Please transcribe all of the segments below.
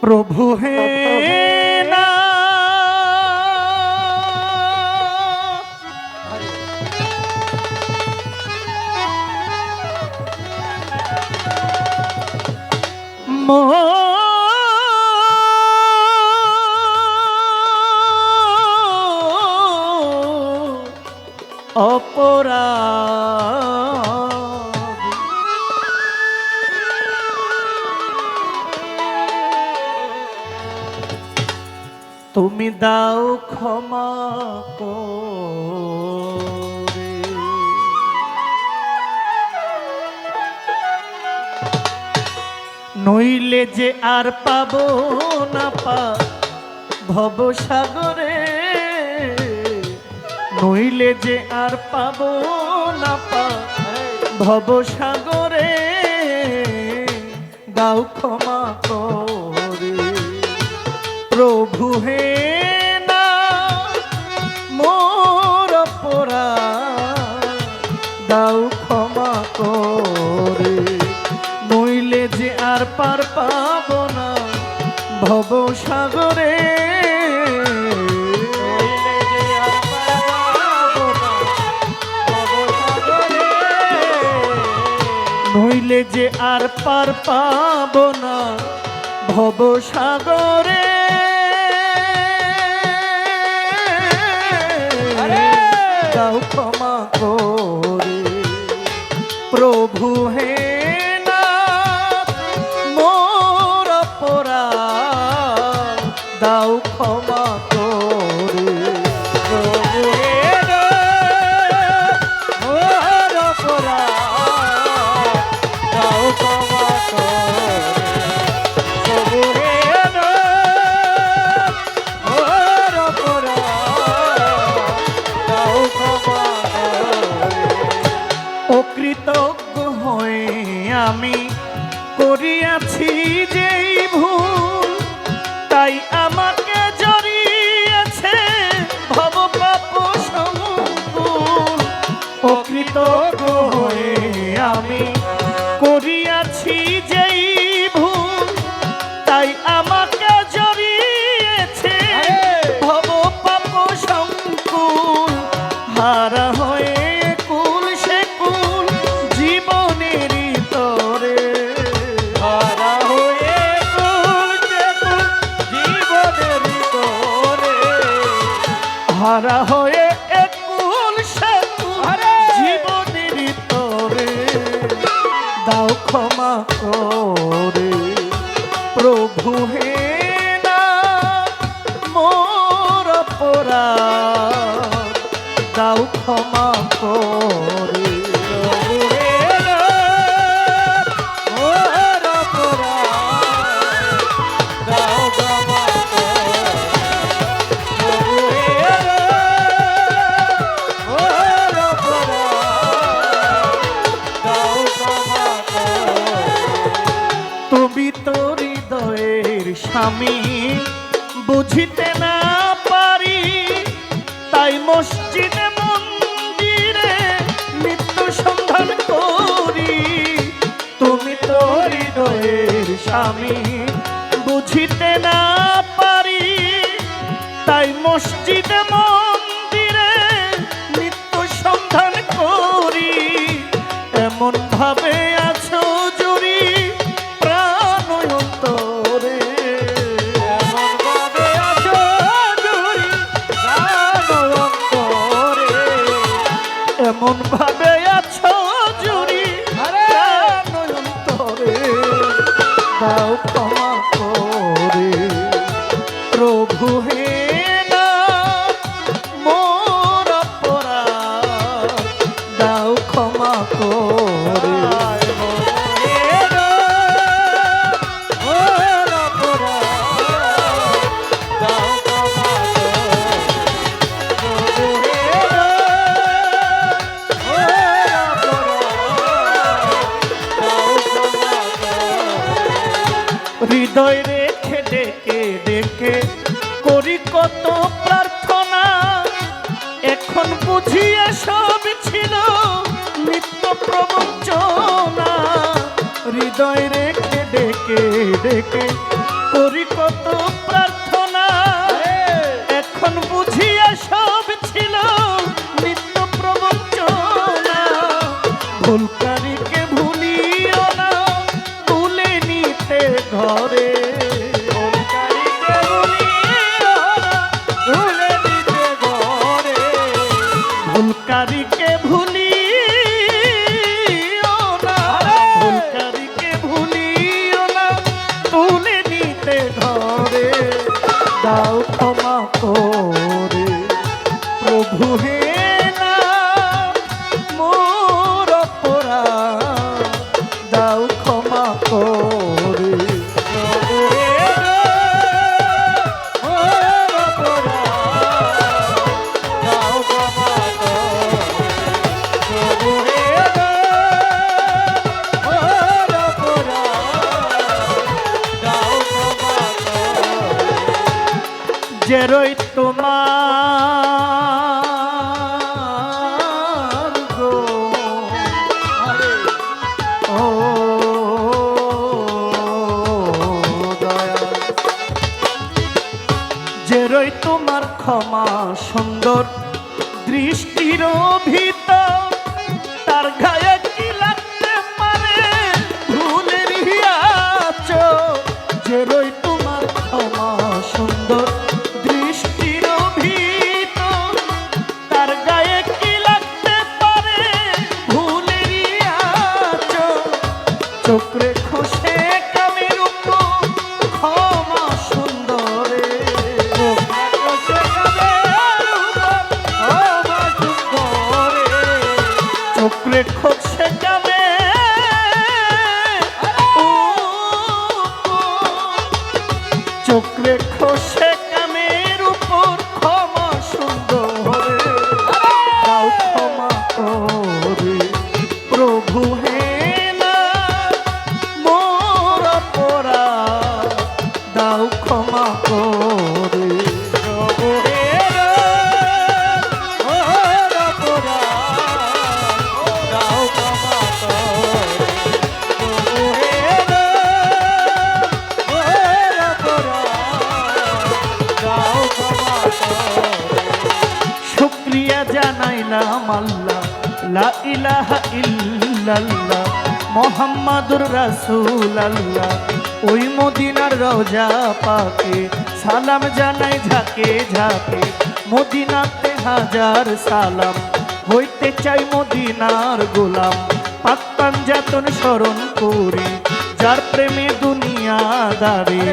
প্রভু হে না। অপরাধ তুমি দাও ক্ষমা করে। নইলে যে আর পাবো না পা ভবসাগরে, নইলে যে আর পাবো না পা ভবসাগরে, দাও ক্ষমা প্রভু হে না মোর পোরা দাও ক্ষমা করে নইলে যে আর পার পাব না। ভব সাগরে, নইলে যে আর পার পাব না। ভব সাগরে দাও ক্ষমা করে প্রভু হে হারা হয়ে কুল সে কুল জীবনের তরে। হারা হয়ে কুল সে কুল জীবনের তরে। হারা হয়ে একুল সে কুল জীবনের তরে। দাও ক্ষমা করে। প্রভু হে না মোর অপরাধ। দাও ক্ষমা করে। তুমি তো হৃদয়ের স্বামী বুঝিতে না পারি তাই মসজিদে বুঝিতে না পারি, তাই মসজিদে, মন্দিরে নিত্য সন্ধান করি। এমন ভাবে আছো জুড়ি প্রাণ অন্তরে। এমন ভাবে আছো জুড়ি এমন ভাবে দাও ক্ষমা হৃদয় রেখে ডেকে ডেকে? করি কত প্রার্থনা, এখন বুঝিয়ে সব ছিল নিত্য প্রবঞ্চনা হৃদয় রেখে ডেকে ডেকে? দাও ক্ষমা করে। প্রভু হে রই তোমার গো। ও যে রই তোমার ক্ষমা সুন্দর দৃষ্টির ভিতর তার গায়ে জানাইলাম আল্লাহ, লা ইলাহা ইল্লাল্লাহ, মোহাম্মদুর রাসূল আল্লাহ ওই মদিনার রওজা পাকে, সালাম জানাই ঝাকে ঝাকে। মদিনাতে হাজার সালাম, হইতে চাই মদিনার গোলাম। পাক পাঞ্জাতন স্মরণ করি, যার প্রেমে দুনিয়া দাঁড়ে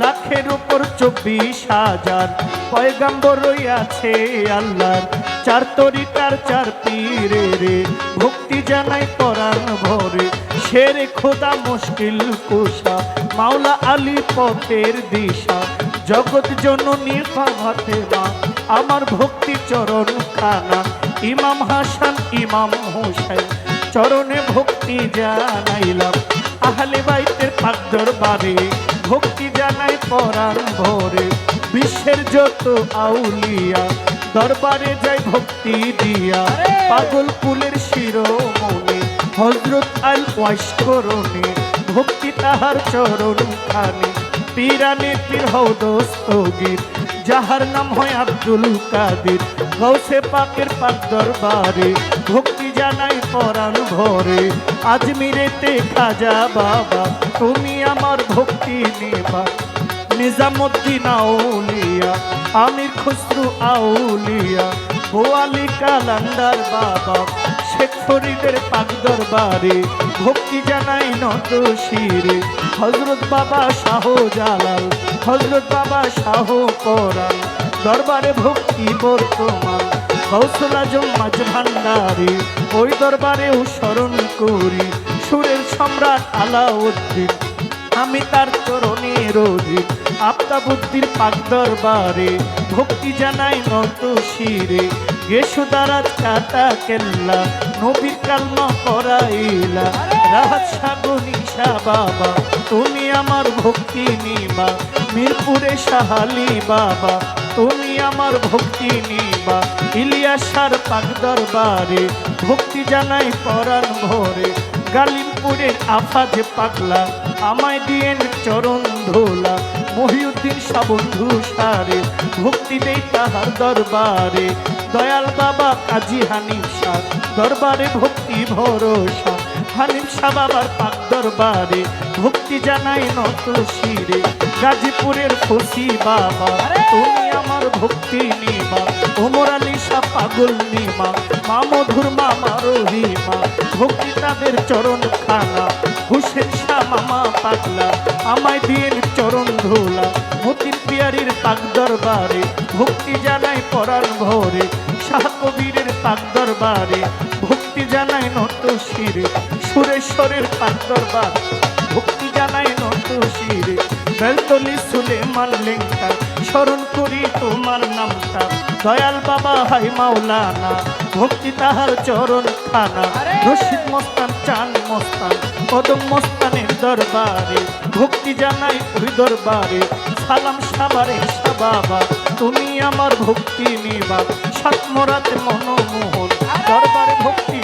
লাখের উপর চব্বিশ হাজার পয়গাম্বর রইয়াছে আল্লাহর। চার তরিকার চার পীরে রে। ভক্তি জানাই পরাণ ভরে। শের খোদা মুশকিল কোষা মাওলা আলী পথের দিশা। জগৎ জননী ভাতে মা, আমার ভক্তি চরণ খানা। ইমাম হাসান, ইমাম হোসেন চরণে ভক্তি জানাইলাম। আহলে বাইতের পাক দরবারে ভক্তি জানাই পরাণ ভরে। বিশ্বের যত আউলিয়া দরবারে যাই ভক্তি দিয়া। পাগল কুলের শিরোমণি হজরত আল করণে ভক্তি তাহার চরণ খানে পীরানে পীর হও যাহার নাম হয় আব্দুল কাদের গৌসে পাকের পাক দরবারে। ভক্তি জানাই পরাণ ভরে আজমিরেতে খাজা বাবা তুমি আমার ভক্তি নেবা। নিজামুদ্দিন আউলিয়া আমির খুসরু আউলিয়া বোয়ালি কালান্দার বাবা, শেখ ফরিদের পাক দরবারে ভক্তি জানাই নত শিরে। হজরত বাবা শাহ জালাল হজরত বাবা শাহ পরাণ দরবারে ভক্তি বর্তমান কৌশল আজম মাঝ ভান্ডারে, ওই দরবারেও স্মরণ করি, সুরের সম্রাট আলাউদ্দিন, আমি তার চরণে রোজি আপনা বুদ্ধির পাক দরবারে, ভক্তি জানাই নত শিরে গেসুদারাজ কাটা কেল্লা, নবীর কালমা করাইলা রাহাত সাগনিশা বাবা, তুমি আমার ভক্তি নিবা। মিরপুরে সাহালি বাবা, তুমি আমার ভক্তি নিবা। ইলিয়াসার পাক দরবারে, ভক্তি জানাই পরাণ ভরে। গালিমপুরের আফাজ পাগলা, আমায় দিয়েন চরণ ধোলা। মহিউদ্দিন সাবন্ধু বন্ধু সারে, ভক্তি দেই তাহার দরবারে। দয়াল বাবা কাজী হানিফ সার দরবারে ভক্তি ভরসা। হানিফ শাহ বাবার পাক দরবারে। ভক্তি জানাই নত শিরে গাজীপুরের খুশি বাবা তুমি আমার ভক্তি নিমা। ওমর আলী শাহ পাগল নিমা মা মধুর মামা রহিমা ভক্তি তাদের চরণ খানা হুসেন শাহ মামা পাগলা। আমায় দিয়ে চরণ ধোলা মতির পিয়ারির পাক দরবারে। ভক্তি জানাই পরাণ ভরে শাহ কবিরের পাক দরবারে। ভক্তি জানাই নত শিরে, সুরেশ্বরের পাক দরবার। ভক্তি জানাই নত শিরে বেলতলি সুলেমান লেঙ্কা স্মরণ করি তোমার নামটা। দয়াল বাবা হাই মাওলানা, ভক্তি তাহার চরণ খানা। রশিদ মস্তান চান মস্তান, কদম মস্তানের দরবারে। ভক্তি জানাই ওই দরবারে সালাম সাবারে সাবাবা তুমি আমার ভক্তি নিবা সাতমরাতে মনমোহন, দরবারে ভক্তি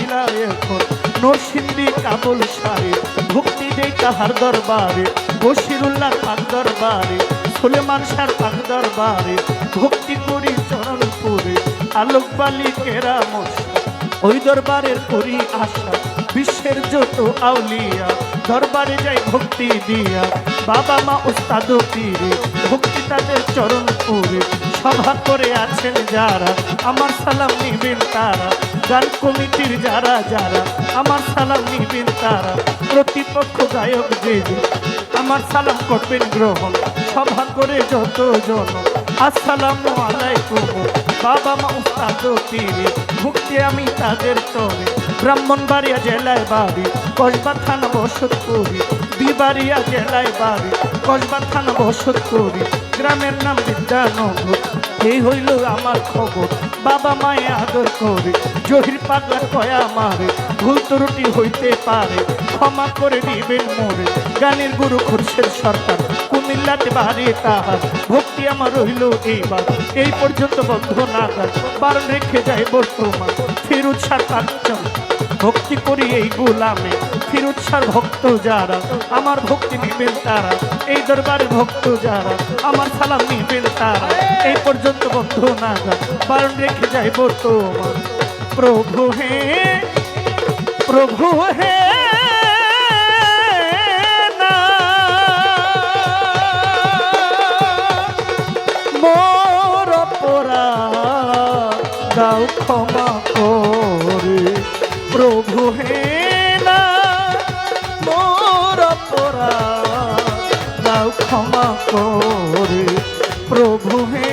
এখন। নরসিংদী কাবুল সারে, ভক্তি দেই তাহার দরবারে। বশিরুল্লাহ পাক দরবারে, সুলেমান শাহ পাক দরবারে। ভক্তি করি চরণপুরে বালি কেরামত। ওই দরবারের করি আশা, বিশ্বের যত আউলিয়া, দরবারে যাই ভক্তি দিয়া। বাবা মা উস্তাদ পীরে, ভক্তি তাদের চরণ পুরে। সভা করে আছেন যারা, আমার সালাম নিবেন তারা। গান কমিটির যারা যারা, আমার সালাম নিবেন তারা। প্রতিপক্ষ গায়ক যে আমার সালাম করবেন গ্রহণ। সভা করে যত জন, আসসালামু আলাইকুম। বাবা মা উস্তাদ পীরে, ভক্তি আমি তাদের তরে। ব্রাহ্মণবাড়িয়া জেলায় বাড়ি, কসবা থানা বসত করি বিবাড়িয়া জেলায় বাড়ি, কসবা থানা বসত করি, গ্রামের নাম বিদ্যানগর। এই হইল আমার খবর, বাবা মায়ে আদর করে, জহির পাগলা কয়া মারে, ভুল ত্রুটি হইতে পারে, ক্ষমা করে দিবেন মোরে। গানের গুরু খুরশের সরকার, কুমিল্লাতে বাড়ি তাহার, ভক্তি আমার রইল এইবার। এই পর্যন্ত বন্ধ না গান বারণ রেখে যায় বর্তমান। ফিরুজ সার ভক্তি করি এই গুলামে। ফিরুজ সার ভক্ত যারা, আমার ভক্তি নিবেন তারা, এই দরবারে ভক্ত যারা, আমার সালাম নিবেন তারা। এই পর্যন্ত বন্ধ না বারণ রেখে যায় বর্তমান। প্রভু হে প্রভু হে মোর পোরা প্রভু ক্ষমা করে। প্রভু হে